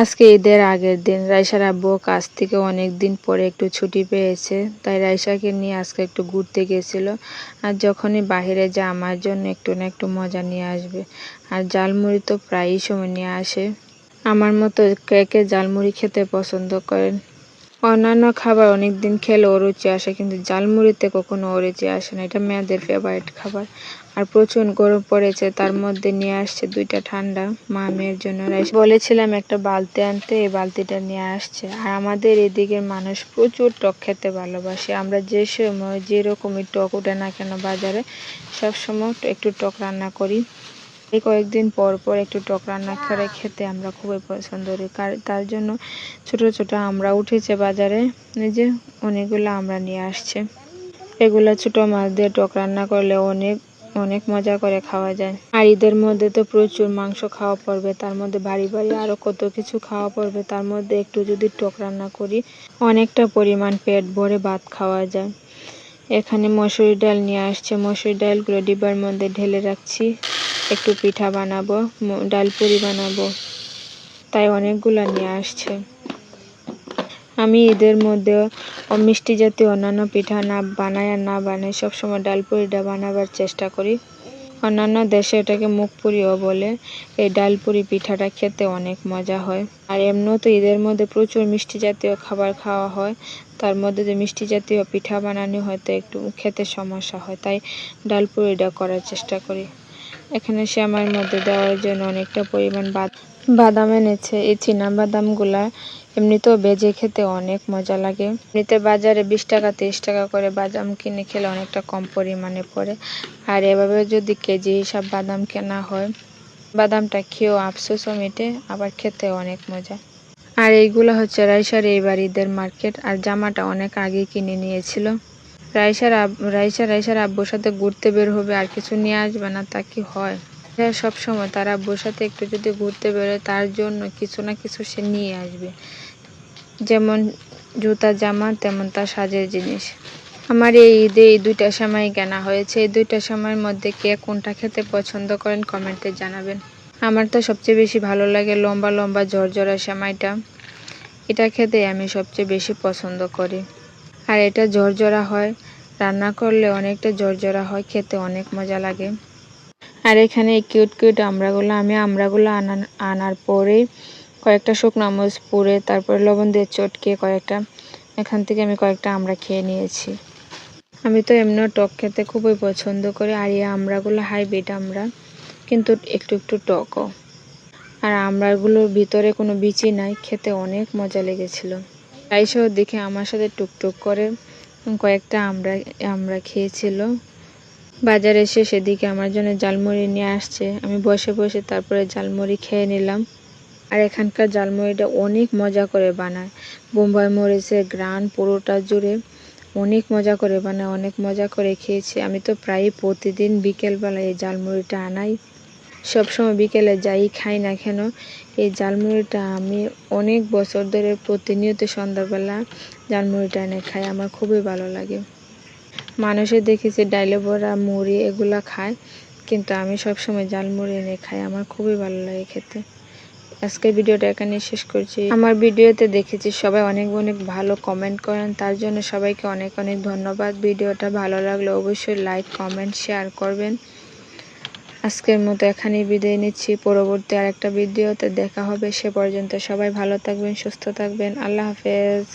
আজকে ঈদের আগের দিন রাইসার আব্বু কাজ থেকে অনেক দিন পরে একটু ছুটি পেয়েছে, তাই রাইসাকে নিয়ে আজকে একটু ঘুরতে গেছিল। আর যখনই বাহিরে যা আমার জন্য একটু না একটু মজা নিয়ে আসবে। আর জালমুড়ি তো প্রায়ই সময় নিয়ে আসে। আমার মতো কে কে জালমুড়ি খেতে পছন্দ করেন অন্যান্য খাবার অনেক দিন খেলে অরুচি আসে, কিন্তু জালমুড়িতে কখনো অরুচি আসে না। এটা মেয়েদের ফেভারিট খাবার। আর প্রচুর গরম পড়েছে, তার মধ্যে নিয়ে আসছে দুইটা ঠান্ডা। মা মেয়ের জন্য বলেছিলাম একটা বালতি আনতে, এই বালতিটা নিয়ে আসছে। আর আমাদের এদিকের মানুষ প্রচুর টক খেতে ভালোবাসে। আমরা যে সময়, যেরকমই টক ওঠে না কেন বাজারে সব সময় একটু টক রান্না করি। এই কয়েকদিন পর পর একটু টক রান্না করে খেতে আমরা খুবই পছন্দ করি। তার জন্য ছোট ছোট আমরা উঠেছে বাজারে, এই যে অনেকগুলো আমরা নিয়ে আসছে। এগুলা ছোট মাছ দিয়ে টক রান্না করলে অনেক অনেক মজা করে খাওয়া যায়। আর ঈদের মধ্যে তো প্রচুর মাংস খাওয়া পড়বে, তার মধ্যে বাড়ি বাড়ি আরও কত কিছু খাওয়া পড়বে, তার মধ্যে একটু যদি টক রান্না করি, অনেকটা পরিমাণ পেট ভরে ভাত খাওয়া যায়। এখানে মসুরি ডাল নিয়ে আসছে, মসুরি ডালগুলো ডিব্বার মধ্যে ঢেলে রাখছি। একটু পিঠা বানাবো ডাল পুরি বানাবো। তাই অনেকগুলো নিয়ে আসছে। আমি ঈদের মধ্যে মিষ্টি জাতীয় অন্যান্য পিঠা না বানাই আর না বানাই সবসময় ডাল পুরিটা বানাবার চেষ্টা করি। অন্যান্য দেশে এটাকে মুখ পুরিও বলে। এই ডাল পুরি পিঠাটা খেতে অনেক মজা হয়। আর এমনিও তো ঈদের মধ্যে প্রচুর মিষ্টি জাতীয় খাবার খাওয়া হয়। তার মধ্যে যে মিষ্টি জাতীয় পিঠা বানানো হয়, তো একটু খেতে সমস্যা হয়। তাই ডাল পুরিটা করার চেষ্টা করি। এখানে শ্যামার মধ্যে দেওয়ার জন্য অনেকটা পরিমাণ বাদাম এনেছে। এই বাদামগুলা এমনিতেও বেজে খেতে অনেক মজা লাগে। এমনিতে বাজারে বিশ টাকা, তিরিশ টাকা করে বাদাম কিনে খেলে অনেকটা কম পরিমাণে পড়ে। আর এভাবে যদি কেজি হিসাব বাদাম কেনা হয়, বাদামটা খেয়েও আফসোসও মেটে, আবার খেতে অনেক মজা। আর এইগুলো হচ্ছে রাইসার এই বাড়িদের মার্কেট। আর জামাটা অনেক আগে কিনে নিয়েছিল। রাইসার রাইসা রাইসার আব্বুর সাথে ঘুরতে বের হবে, আর কিছু নিয়ে আসবে না, তা কি হয়? সব সময় তার আব্বুর সাথে একটু যদি ঘুরতে বেরোয়, তার জন্য কিছু না কিছু সে নিয়ে আসবে। যেমন জুতা জামা, তেমন তার সাজের জিনিস। আমার এই ঈদে এই দুইটা সময় কেনা হয়েছে। এই দুইটা সময়ের মধ্যে কে কোনটা খেতে পছন্দ করেন কমেন্টে জানাবেন। আমার তো সবচেয়ে বেশি ভালো লাগে লম্বা লম্বা ঝরঝরা সেমাইটা। এটা খেতে আমি সবচেয়ে বেশি পছন্দ করি। আর এটা ঝরঝরা হয়। রান্না করলে অনেকটা ঝরঝরা হয়, খেতে অনেক মজা লাগে। আর এখানে কিউট কিউট আমড়াগুলো আমি আমড়াগুলো আনা আনার পরে কয়েকটা শুকনো মরিচ পুড়ে, তারপরে লবণ দিয়ে চটকে কয়েকটা, এখান থেকে আমি কয়েকটা আমড়া খেয়ে নিয়েছি। আমি তো এমনিও টক খেতে খুবই পছন্দ করি, আর এই আমড়াগুলো হাইব্রিড আমড়া কিন্তু একটু একটু টকও। আর আমড়াগুলোর ভিতরে কোনো বিচি নাই, খেতে অনেক মজা লেগেছিল। রাইসাও দেখে আমার সাথে টুকটুক করে কয়েকটা আমরা আমরা খেয়েছিল। বাজারে এসে সেদিকে আমার জন্য জালমুড়ি নিয়ে আসছে। আমি বসে বসে তারপরে জালমুড়ি খেয়ে নিলাম। আর এখানকার জালমুড়িটা অনেক মজা করে বানায়। বোম্বাই মরিচের গ্রান পুরোটা জুড়ে অনেক মজা করে বানায়, অনেক মজা করে খেয়েছি। আমি তো প্রায় প্রতিদিন বিকেলবেলা এই জালমুড়িটা আনাই। সবসময় বিকেলে যাই, খাই না কেন? এই জালমুড়িটা আমি অনেক বছর ধরে প্রতিনিয়ত সন্ধ্যাবেলা জালমুড়িটা এনে খাই, আমার খুবই ভালো লাগে। মানুষে দেখেছি ডাইলে বড়া, মুড়ি এগুলা খায়, কিন্তু আমি সবসময় জালমুড়ি এনে খাই, আমার খুবই ভালো লাগে খেতে। আজকের ভিডিওটা এখানে শেষ করছি। আমার ভিডিওতে দেখেছি সবাই অনেক অনেক ভালো কমেন্ট করেন, তার জন্য সবাইকে অনেক অনেক ধন্যবাদ। ভিডিওটা ভালো লাগলে অবশ্যই লাইক কমেন্ট শেয়ার করবেন। আজকের মতো এখানেই বিদায় নিচ্ছি। পরবর্তী আরেকটা ভিডিওতে দেখা হবে। সে পর্যন্ত সবাই ভালো থাকবেন, সুস্থ থাকবেন। আল্লাহ হাফেজ।